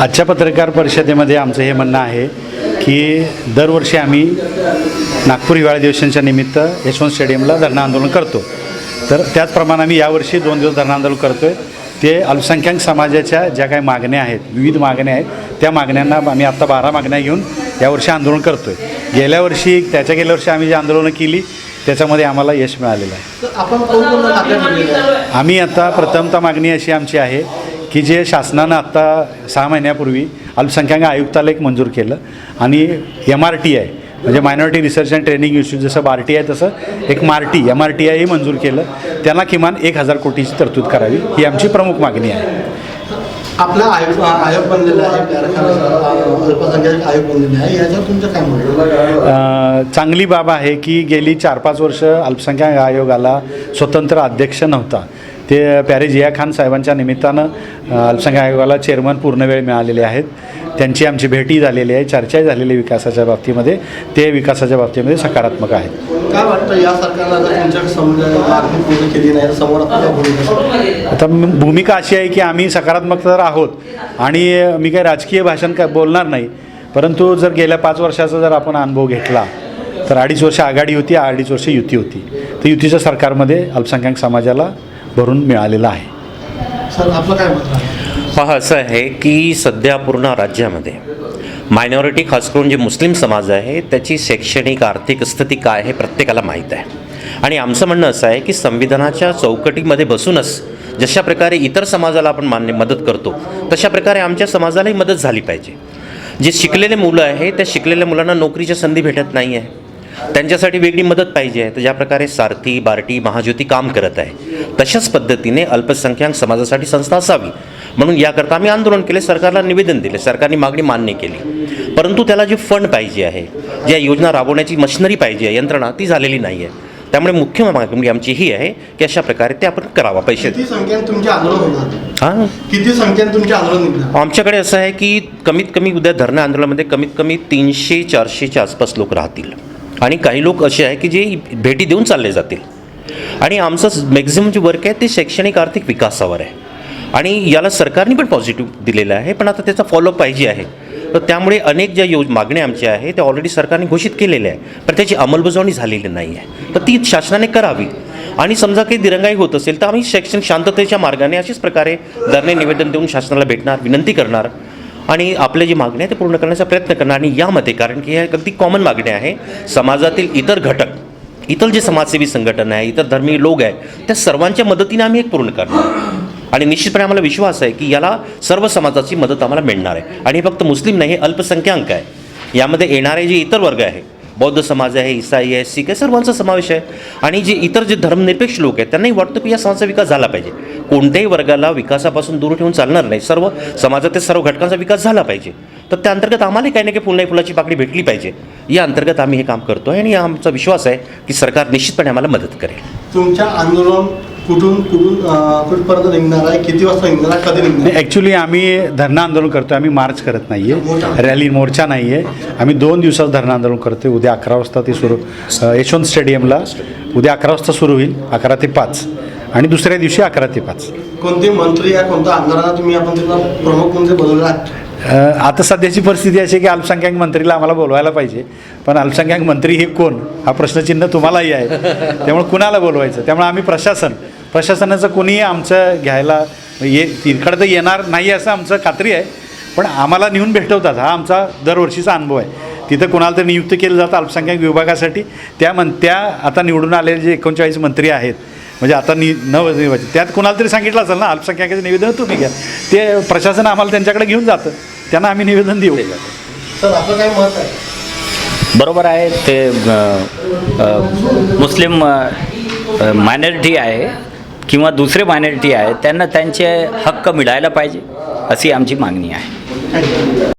आजच्या पत्रकार परिषदेमध्ये आमचं हे म्हणणं आहे की दरवर्षी आम्ही नागपूर हिवाळी दिवसांच्या निमित्त यशवंत स्टेडियमला धरणं आंदोलन करतो. तर त्याचप्रमाणे आम्ही यावर्षी दोन दिवस धरणं आंदोलन करतो आहे ते अल्पसंख्याक समाजाच्या ज्या काही मागण्या आहेत विविध मागण्या आहेत त्या मागण्यांना आम्ही आत्ता बारा मागण्या घेऊन यावर्षी आंदोलन करतो आहे गेल्या वर्षी त्याच्या गेल्या वर्षी आम्ही जी आंदोलनं केली त्याच्यामध्ये आम्हाला यश मिळालेलं आहे. आम्ही आता प्रथमतः मागणी अशी आमची आहे की जे शासनानं आत्ता सहा महिन्यापूर्वी अल्पसंख्याक आयुक्ताला एक मंजूर केलं आणि एम आर टी आय म्हणजे minority research and training institute जसं बार टी आय तसं एक मार्टी एम आर टी आयही मंजूर केलं. त्यांना किमान एक हजार कोटीची तरतूद करावी ही आमची प्रमुख मागणी आहे. आपला आयोग आयोग बनलेला आहे प्यारखाना अल्पसंख्याक आयोग बनलेला आहे. याच्यावर तुमचं काय म्हणणं आहे? अ, चांगली बाब आहे की गेली चार पाच वर्ष अल्पसंख्याक आयोगाला स्वतंत्र अध्यक्ष नव्हता. ते प्यारे जिया खान साहेबांच्या निमित्तानं अ, अल्पसंख्याक आयोगाला चेअरमन पूर्णवेळ मिळालेले आहेत. त्यांची आमची भेटी झालेली आहे चर्चाही झालेली आहे विकासाच्या बाबतीमध्ये. ते विकासाच्या बाबतीमध्ये सकारात्मक आहेत. काय वाटतं या पूर्ण आता भूमिका अशी आहे की आम्ही सकारात्मक तर आहोत आणि मी काही राजकीय भाषण काय बोलणार नाही. परंतु जर गेल्या पाच वर्षाचा जर आपण अनुभव घेतला तर अडीच वर्ष आघाडी होती अडीच वर्ष युती होती. तर युतीच्या सरकारमध्ये अल्पसंख्याक समाजाला भरून मिळालेलं आहे. सर आपलं काय मत आहे पहा असं आहे की सध्या पूर्ण राज्यामध्ये मायनॉरिटी खास करून जे मुस्लिम समाज आहे त्याची शैक्षणिक आर्थिक स्थिती काय हे प्रत्येकाला माहीत आहे. आणि आमचं म्हणणं असं आहे की संविधानाच्या चौकटीमध्ये बसूनच जशा प्रकारे इतर समाजाला आपण मान्य मदत करतो तशा प्रकारे आमच्या समाजालाही मदत झाली पाहिजे. जे शिकलेले मुलं आहे त्या शिकलेल्या मुलांना नोकरीच्या संधी भेटत नाही आहे त्यांच्यासाठी वेगळी मदत पाहिजे आहे. तर ज्या प्रकारे सारथी बार्टी महाज्योती काम करत आहे तशाच पद्धतीने अल्पसंख्याक समाजासाठी संस्था असावी. म्हणून याकरता आम्ही आंदोलन केले सरकारला निवेदन दिले सरकारने मागणी मान्य केली. परंतु त्याला जे फंड पाहिजे आहे ज्या योजना राबवण्याची मशिनरी पाहिजे आहे यंत्रणा ती झालेली नाही आहे. त्यामुळे मुख्य मागणी आमची ही आहे की अशा प्रकारे ते आपण करावा. पैसे हां? किती संख्येने तुमचे आंदोलन आमच्याकडे असं आहे की कमीत कमी उद्या धरणं आंदोलनामध्ये कमीत कमी तीनशे चारशेच्या आसपास लोक राहतील. आणि काही लोक असे आहे की जे भेटी देऊन चालले जातील. आणि आमचं मॅक्झिमम जे वर्क आहे ते शैक्षणिक आर्थिक विकासावर आहे. आणि याला सरकारने पण पॉझिटिव्ह दिलेलं आहे पण आता त्याचा फॉलोअप पाहिजे आहे. तर त्यामुळे अनेक ज्या योज मागण्या आमच्या आहे त्या ऑलरेडी सरकारने घोषित केलेल्या आहे पण त्याची अंमलबजावणी झालेली नाही आहे. तर ती शासनाने करावी. आणि समजा काही दिरंगाई होत असेल तर आम्ही शैक्षणिक शांततेच्या मार्गाने अशाच प्रकारे धरणे निवेदन देऊन शासनाला भेटणार विनंती करणार. आणि आपले जे मागणी आहे ते पूर्ण करण्याचा प्रयत्न करणार आणि यामध्ये कारण की ह्या अगदी कॉमन मागणी आहे. समाजातील इतर घटक इतर जे समाजसेवी संघटना आहे इतर धर्मीय लोक आहे त्या सर्वांच्या मदतीने आम्ही एक पूर्ण करणार. आणि निश्चितपणे आम्हाला विश्वास आहे की याला सर्व समाजाची मदत आम्हाला मिळणार आहे. आणि हे फक्त मुस्लिम नाही हे अल्पसंख्याक आहे. यामध्ये येणारे जे इतर वर्ग आहे बौद्ध समाज आहे इसाई आहे सिख आहे सर्वांचा समावेश आहे. आणि जे इतर जे धर्मनिरपेक्ष लोक आहेत त्यांनाही वाटतं की या समाजाचा विकास झाला पाहिजे. कोणत्याही वर्गाला विकासापासून दूर ठेवून चालणार नाही. सर्व समाजातील सर्व घटकांचा विकास झाला पाहिजे. तर त्या अंतर्गत आम्हालाही काही ना काही फुलनाई फुलाची पाकडी भेटली पाहिजे. या अंतर्गत आम्ही हे काम करतो आहे आणि आमचा विश्वास आहे की सरकार निश्चितपणे आम्हाला मदत करेल. तुमच्या आंदोलन कुठून कुठून कुठपर्यंत निघणार आहे? किती वाजता निघणार आहे? कधी निघणार? ॲक्च्युली आम्ही धरणं आंदोलन करतो आम्ही मार्च करत नाही. आहे रॅली मोर्चा नाही आहे आम्ही दोन दिवसात धरणं आंदोलन करतो उद्या अकरा वाजता ते सुरू यशवंत स्टेडियमला. उद्या अकरा वाजता सुरू होईल. अकरा ते पाच. आणि दुसऱ्या दिवशी अकरा ते पाच. कोणते मंत्री या कोणत्या आमदारांना तुम्ही आपण प्रमुख आहे अ, आता सध्याची परिस्थिती अशी की अल्पसंख्याक मंत्रीला आम्हाला बोलवायला पाहिजे. पण अल्पसंख्याक मंत्री हे कोण? हा प्रश्नचिन्ह तुम्हालाही आहे. त्यामुळे कुणाला बोलवायचं? त्यामुळे आम्ही प्रशासन. प्रशासनाचं कोणीही आमचं घ्यायला ये तिकडं तर येणार नाही असं आमचं खात्री आहे. पण आम्हाला नेऊन भेटवतात. हा आमचा दरवर्षीचा अनुभव आहे. तिथं कुणाला तर नियुक्त केलं जातं अल्पसंख्याक विभागासाठी. त्या मन त्या आता निवडून आलेले जे एकोणचाळीस मंत्री आहेत म्हणजे आता नि न त्यात कुणाला तरी सांगितलं असेल ना अल्पसंख्याकाचे निवेदन तुम्ही घ्या. ते प्रशासन आम्हाला त्यांच्याकडे घेऊन जातं. त्यांना आम्ही निवेदन देऊ. सर आपलं काय मत आहे? बरोबर आहे. ते मुस्लिम मायनॉरिटी आहे. किंवा दुसरे मायनॉरिटी आहे त्यांना त्यांचे हक्क मिळायला पाहिजे अशी आमची मागणी आहे.